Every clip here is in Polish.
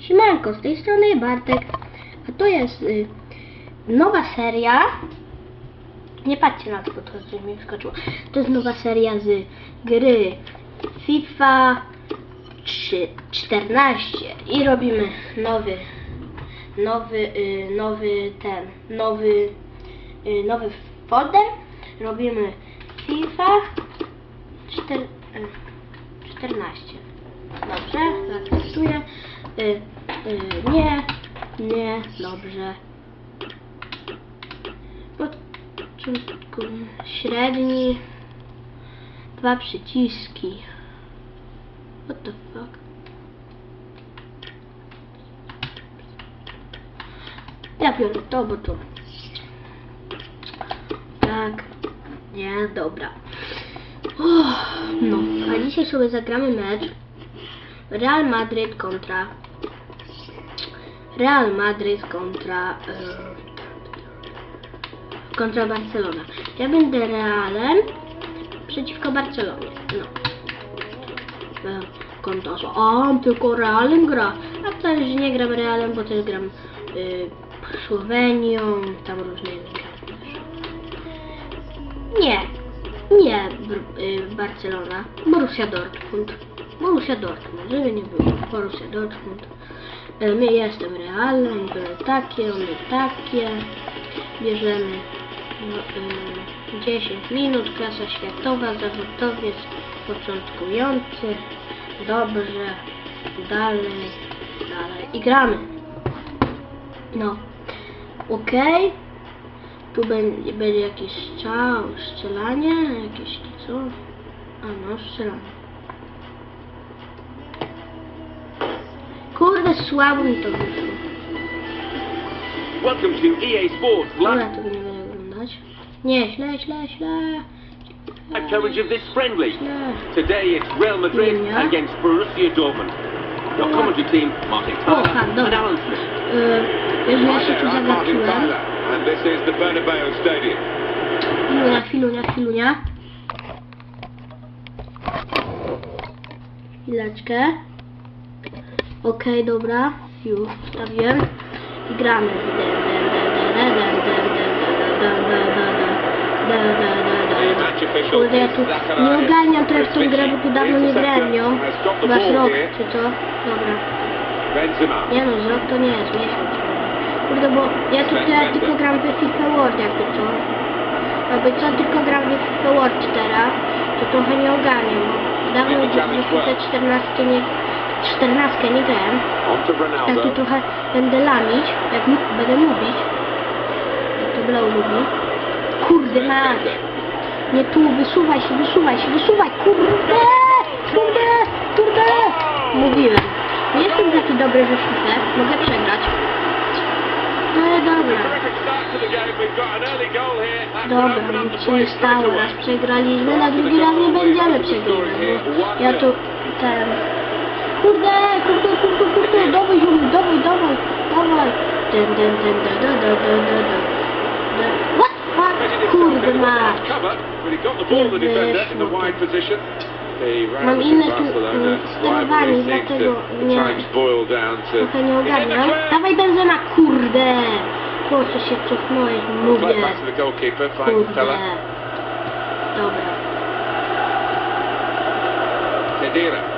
Siemanko, z tej strony Bartek, a to jest y, nowa seria. Nie patrzcie na to, to coś mi wskoczyło. To jest nowa seria z gry FIFA 3, 14 i robimy nowy, nowy, y, nowy ten, nowy, y, nowy folder. Robimy FIFA 4, y, 14. Dobrze, zaakceptuję. Y, y, nie, nie, dobrze. Początku średni. Dwa przyciski. What the fuck? Ja biorę to, bo to. Tak. Nie, dobra. Uff, no, a dzisiaj sobie zagramy mecz Real Madrid kontra Real Madrid kontra e, kontra Barcelona. Ja będę Realem przeciwko Barcelonie. No. E, Konto, a tylko Realem gra. A wcale, że nie gram Realem, bo też gram y, Słowenią, tam też. Nie, nie y, Barcelona, Borussia Dortmund. Borussia Dortmund, żeby nie było. Borussia Dortmund. E, My jestem realem, były takie, one takie. Bierzemy no, y, 10 minut, klasa światowa, zawodowiec, początkujący. Dobrze, dalej, dalej. I gramy. No. Okej. Tu będzie, będzie jakiś strzał, strzelanie, jakieś co? A no, strzelanie. Kurde, słabo mi to wyszło. Welcome to EA Sports Dobra, nie będę oglądać. Nie, źle, źle, źle. coverage of this friendly. Źle. Today it's Real Madrid against Borussia Dortmund. Your commentary team, Martin Tyler Oh, and dobra. Alan Smith. Yy, Jezu, ja się tu zagapiłem. and this is the Bernabeu Stadium. Chwilunia, chwilunia, chwilunia. Chwileczkę. Okej, dobra. Już wstawiłem. I gramy. Kurde, ja tu nie ogarniam trochę w tą grę, bo tu dawno nie grałem nią. Chyba rok, czy co? Dobra. Nie no, z rok to nie jest miesiąc. Kurde, bo ja tu teraz tylko gram w FIFA World, jakby co. Jakby co, tylko gram w FIFA World teraz, to trochę nie ogarniam, bo dawno w FIFA 14 nie, 14 nie grałem. Ja tu trochę będę lamić, jak będę mówić. Jak to Blau lubi. Kurde mać! Nie tu, wysuwaj się, wysuwaj się, wysuwaj, kurde! Kurde! Kurde! Mówiłem. Nie jestem taki dobry we FIFA, mogę przegrać. No dobra. Dobra, nic się nie stało, raz przegraliśmy, na drugi raz nie będziemy przegrywać, ja tu ten... Kurde, kurde, kurde, kurde, dawaj, Juli, dawaj, dawaj, dawaj. Ten, ten, ten, ten, ten, ten, ten, ten, ten. What? Kurde the wide position. The Mam inne mm, sterowanie, seems dlatego nie, trochę nie ogarniam. Dawaj Benzema, kurde! Po co się cofnąłeś, mówię. Kurde. Dobra. Kedira.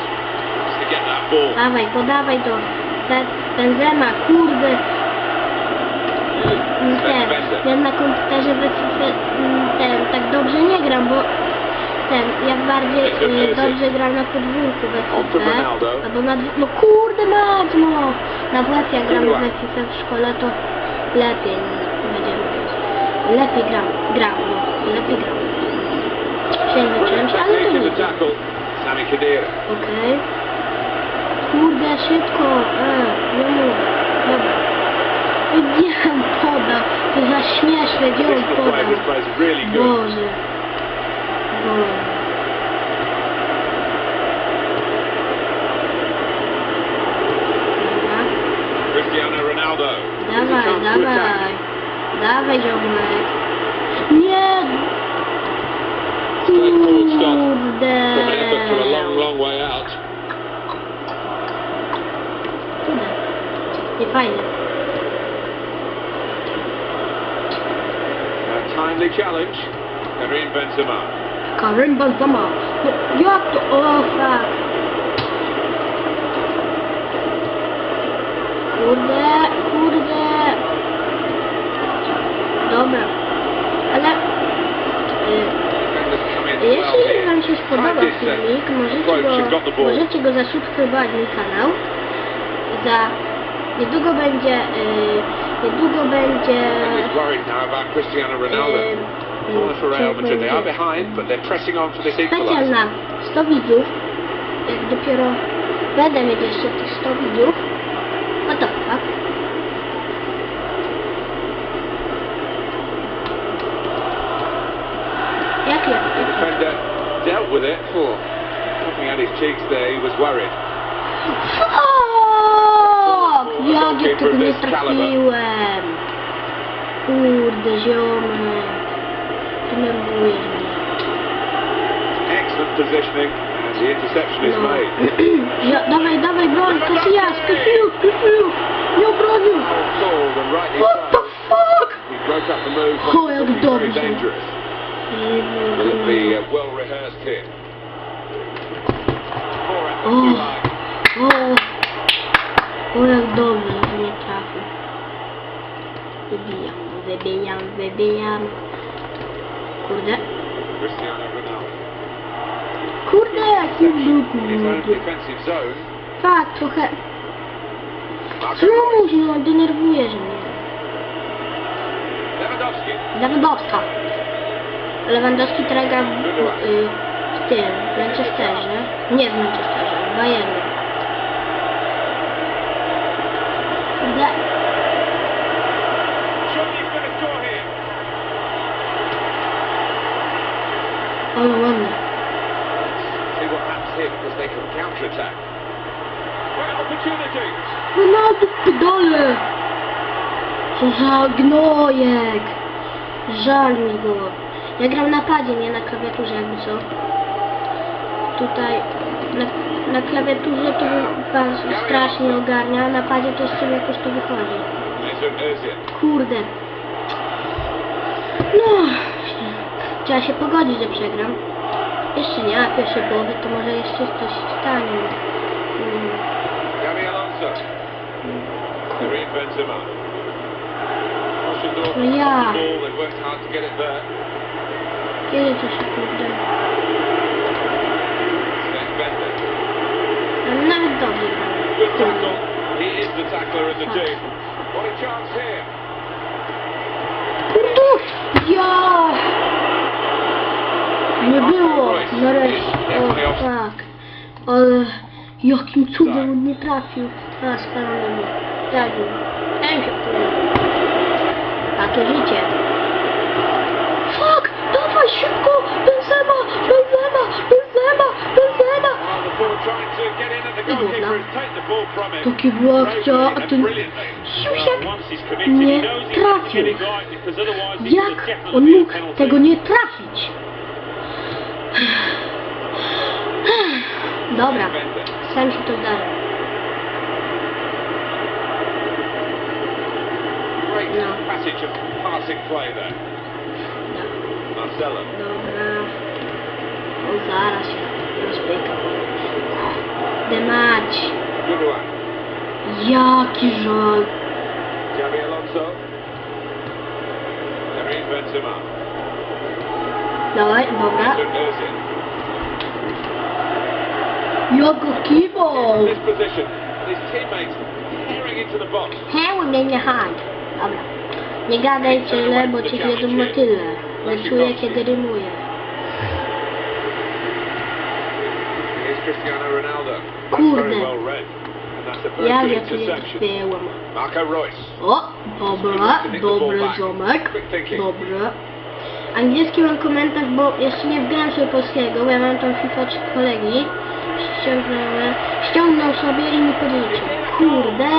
Dawaj, podawaj to. Be- Benzema, kurde. Mm, Ten, ja na komputerze FIFA mm, ten, tak dobrze nie gram, bo ten, ja bardziej y, dobrze gram na podwórku we FIFA. Albo na no kurde mać, no. Na WF jak gramy we FIFA w szkole, to lepiej będziemy grać. Lepiej gram, gram, no. Lepiej gram. Przejęzyczyłem Brilliant się, ale to nie the gram. Kurde, szybko. E, nie mówię. Dobra. Gdzie on podał? To za śmieszne, gdzie on good. Boże. Boże. Cristiano Ronaldo. Dawaj, dawaj. Dawaj, ziomek. Nie! Straightforward Nie fajne. A timely challenge. Karim Benzema. Karim Benzema. No, jak to? O, fuck. Kurde, kurde. Dobra. Ale... Y, Jeśli. Wam się uh, filmik, możecie go, możecie go zasubskrybować mój kanał. Za niedługo będzie, y, niedługo będzie y, specjal equaliser. na 100 widzów. Jak dopiero będę mieć jeszcze tych 100 widzów, no to tak. Jak ja? Defender dealt with it. Oh, looking at his cheeks there, he was worried. Ja tego nie trafiłem? Kurde, ziomek. Denerwujesz mnie. Excellent positioning, and the interception is made. Ja, dawaj, dawaj, broń, Casillas, Casillas, Casillas! Nie obronił! And rightly What the fuck? He broke up the move, Oh, jak dobrze. dangerous. Will it be uh, a well rehearsed hit? Forehand, Oh. If you like. O, o jak dobrze, że nie trafił. Wybijam, wybijam, wybijam. Kurde, kurde, jaki był. Tak, trochę. Marco Znowu, no, denerwujesz mnie. Lewandowski. Lewandowska. Lewandowski teraz gra w, y, w tym, w Manchesterze. Nie w Manchesterze, w Bayernie. Great opportunity. Ronaldo w pedale! Co za gnojek! Żal mi go. Ja gram na padzie, nie na klawiaturze jakby co. Tutaj na, na klawiaturze to was strasznie ogarnia, a na padzie to jeszcze jakoś to wychodzi. Kurde. No. Trzeba się pogodzić, że przegram. Jeszcze nie, a pierwszej połowy to może jeszcze coś stanie. Mm. Ossendorf No ja. Kiedy to się kurde? Sven Bender. Ale nawet dobrze Good gram. tackle. He is the tackler of the team. What a chance here. Kurde! Ja! Nie było! Nareszcie. O tak. Ale jakim cudem on nie trafił. Spalony był. Trafił. Ten się. Takie życie. Fuck! Dawaj szybko! I him. Takie była akcja, a ten siusiak nie trafił. Jak on mógł tego nie trafić? Dobra, sam się to zdarzy. Great No. Dobra. O, zaraz się rozpykał. Demać. Good one. Jaki żal. Gabi Alonso. Karim Benzema. Dawaj, dobra. Mesut Ozil. Jak go kiwał. This position. And his teammates tearing into the box. Heły mnie nie hań. Dobra. Nie gadaj tyle, bo ci wiadomo tyle. Nie czuję, kiedy rymuję. Here's Cristiano Ronaldo. Kurde. Ja ja tu. Marco Royce. O, dobra, dobry ziomek, dobry. Angielski mam komentarz, bo jeszcze nie wgrałem sobie polskiego, bo ja mam tą FIFA od kolegi. Ściągnąłem, ściągnął sobie i mi podliczył. Kurde!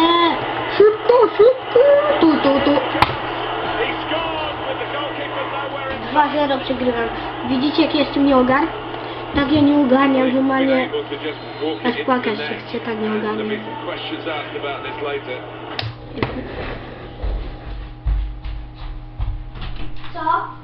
Szybko, szybko! Tu, tu, tu. He scored with the goalkeeper nowhere in 2-0 przegrywam. Widzicie jaki jestem nieogar? Tak ja nie ogarniam, normalnie aż tak płakać się chcę, tak nie ogarniam. Co?